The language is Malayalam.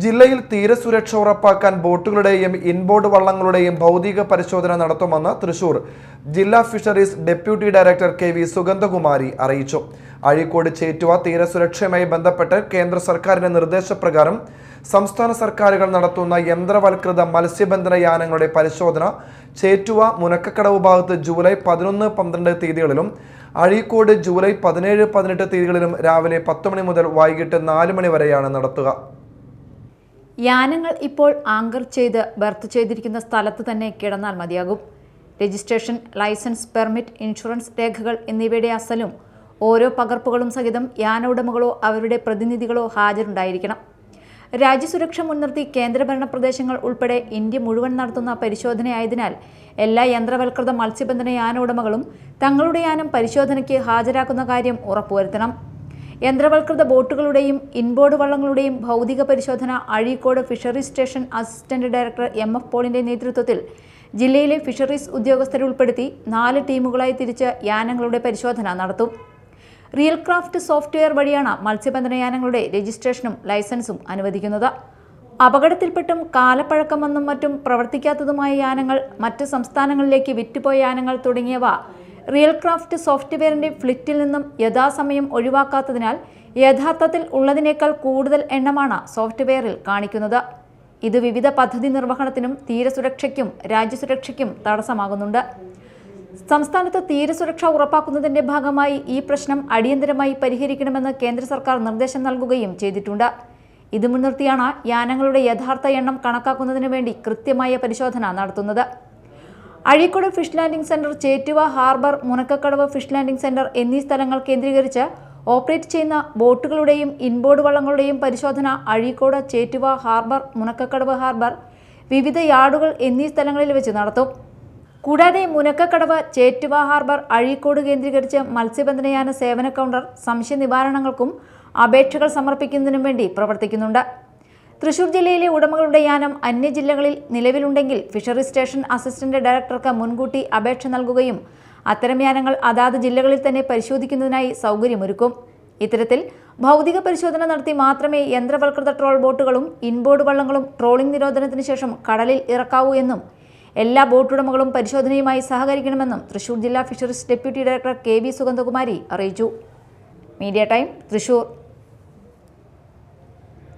ജില്ലയിൽ തീരസുരക്ഷ ഉറപ്പാക്കാൻ ബോട്ടുകളുടെയും ഇൻബോർഡ് വള്ളങ്ങളുടെയും ഭൗതിക പരിശോധന നടത്തുമെന്ന് തൃശൂർ ജില്ലാ fisheries deputy director K V Sugandhakumari അറിയിച്ചു. അഴീക്കോട് ചേറ്റുവ തീരസുരക്ഷയുമായി ബന്ധപ്പെട്ട് കേന്ദ്ര സർക്കാരിന്റെ നിർദ്ദേശപ്രകാരം സംസ്ഥാന സർക്കാരുകൾ നടത്തുന്ന യന്ത്രവൽകൃത മത്സ്യബന്ധന യാനങ്ങളുടെ പരിശോധന ചേറ്റുവ മുനക്കക്കടവ് ഭാഗത്ത് ജൂലൈ പതിനൊന്ന് പന്ത്രണ്ട് തീയതികളിലും അഴീക്കോട് ജൂലൈ പതിനേഴ് പതിനെട്ട് തീയതികളിലും രാവിലെ പത്ത് മണി മുതൽ വൈകിട്ട് നാല് മണി വരെയാണ് നടത്തുക. യാനങ്ങൾ ഇപ്പോൾ ആങ്കർ ചെയ്ത് ബർത്ത് ചെയ്തിരിക്കുന്ന സ്ഥലത്ത് തന്നെ കിടന്നാൽ മതിയാകും. രജിസ്ട്രേഷൻ ലൈസൻസ് പെർമിറ്റ് ഇൻഷുറൻസ് രേഖകൾ എന്നിവയുടെ അസലും ഓരോ പകർപ്പുകളും സഹിതം യാന ഉടമകളോ അവരുടെ പ്രതിനിധികളോ ഹാജരുണ്ടായിരിക്കണം. രാജ്യസുരക്ഷ മുൻനിർത്തി കേന്ദ്രഭരണ പ്രദേശങ്ങൾ ഉൾപ്പെടെ ഇന്ത്യ മുഴുവൻ നടത്തുന്ന പരിശോധനയായതിനാൽ എല്ലാ യന്ത്രവൽകൃത മത്സ്യബന്ധന യാന ഉടമകളും തങ്ങളുടെ യാനം പരിശോധനയ്ക്ക് ഹാജരാക്കുന്ന കാര്യം ഉറപ്പുവരുത്തണം. യന്ത്രവൽകൃത ബോട്ടുകളുടെയും ഇൻബോർഡ് വള്ളങ്ങളുടെയും ഭൗതിക പരിശോധന Azhikode fisheries station assistant director M F പോളിന്റെ നേതൃത്വത്തിൽ ജില്ലയിലെ ഫിഷറീസ് ഉദ്യോഗസ്ഥരെ ഉൾപ്പെടുത്തി നാല് ടീമുകളായി തിരിച്ച് യാനങ്ങളുടെ പരിശോധന നടത്തും. റിയൽ ക്രാഫ്റ്റ് സോഫ്റ്റ്വെയർ വഴിയാണ് മത്സ്യബന്ധന യാനങ്ങളുടെ രജിസ്ട്രേഷനും ലൈസൻസും അനുവദിക്കുന്നത്. അപകടത്തിൽപ്പെട്ടും കാലപ്പഴക്കം വന്നും മറ്റും പ്രവർത്തിക്കാത്തതുമായ യാനങ്ങൾ മറ്റ് സംസ്ഥാനങ്ങളിലേക്ക് വിറ്റുപോയ യാനങ്ങൾ തുടങ്ങിയവ റിയൽ ക്രാഫ്റ്റ് സോഫ്റ്റ്വെയറിന്റെ ഫ്ലിറ്റിൽ നിന്നും യഥാസമയം ഒഴിവാക്കാത്തതിനാൽ യഥാർത്ഥത്തിൽ ഉള്ളതിനേക്കാൾ കൂടുതൽ എണ്ണമാണ് സോഫ്റ്റ്വെയറിൽ കാണിക്കുന്നത്. ഇത് വിവിധ പദ്ധതി നിർവഹണത്തിനും തീരസുരക്ഷയ്ക്കും രാജ്യസുരക്ഷയ്ക്കും തടസ്സമാകുന്നുണ്ട്. സംസ്ഥാനത്ത് തീരസുരക്ഷ ഉറപ്പാക്കുന്നതിന്റെ ഭാഗമായി ഈ പ്രശ്നം അടിയന്തരമായി പരിഹരിക്കണമെന്ന് കേന്ദ്ര സർക്കാർ നിർദ്ദേശം നൽകുകയും ചെയ്തിട്ടുണ്ട്. ഇത് മുൻനിർത്തിയാണ് യാനങ്ങളുടെ യഥാർത്ഥ എണ്ണം കണക്കാക്കുന്നതിന് വേണ്ടി കൃത്യമായ പരിശോധന നടത്തുന്നത്. Azhikode fish landing centre Chettuva harbour Munakkakadavu fish landing centre എന്നീ സ്ഥലങ്ങൾ കേന്ദ്രീകരിച്ച് ഓപ്പറേറ്റ് ചെയ്യുന്ന ബോട്ടുകളുടെയും ഇൻബോർഡ് വള്ളങ്ങളുടെയും പരിശോധന അഴീക്കോട് ചേറ്റുവ ഹാർബർ മുനക്കക്കടവ് ഹാർബർ വിവിധ യാർഡുകൾ എന്നീ സ്ഥലങ്ങളിൽ വെച്ച് നടത്തും. കൂടാതെ മുനക്കക്കടവ് ചേറ്റുവ ഹാർബർ അഴീക്കോട് കേന്ദ്രീകരിച്ച് മത്സ്യബന്ധനയാന സേവന കൗണ്ടർ സംശയ നിവാരണങ്ങൾക്കും അപേക്ഷകൾ സമർപ്പിക്കുന്നതിനും വേണ്ടി പ്രവർത്തിക്കുന്നുണ്ട്. തൃശൂർ ജില്ലയിലെ ഉടമകളുടെ യാനം അന്യ ജില്ലകളിൽ നിലവിലുണ്ടെങ്കിൽ ഫിഷറി സ്റ്റേഷൻ അസിസ്റ്റന്റ് ഡയറക്ടർക്ക് മുൻകൂട്ടി അപേക്ഷ നൽകുകയും അത്തരം യാനങ്ങൾ അതാത് ജില്ലകളിൽ തന്നെ പരിശോധിക്കുന്നതിനായി സൗകര്യമൊരുക്കും. ഇത്തരത്തിൽ ഭൗതിക പരിശോധന നടത്തി മാത്രമേ യന്ത്രവൽകൃത ട്രോൾ ബോട്ടുകളും ഇൻബോർഡ് വള്ളങ്ങളും ട്രോളിംഗ് നിരോധനത്തിന് ശേഷം കടലിൽ ഇറക്കാവൂ എന്നും എല്ലാ ബോട്ടുടമകളും പരിശോധനയുമായി സഹകരിക്കണമെന്നും തൃശൂർ ജില്ലാ fisheries deputy director K V Sugandhakumari അറിയിച്ചു. Media time Thrissur.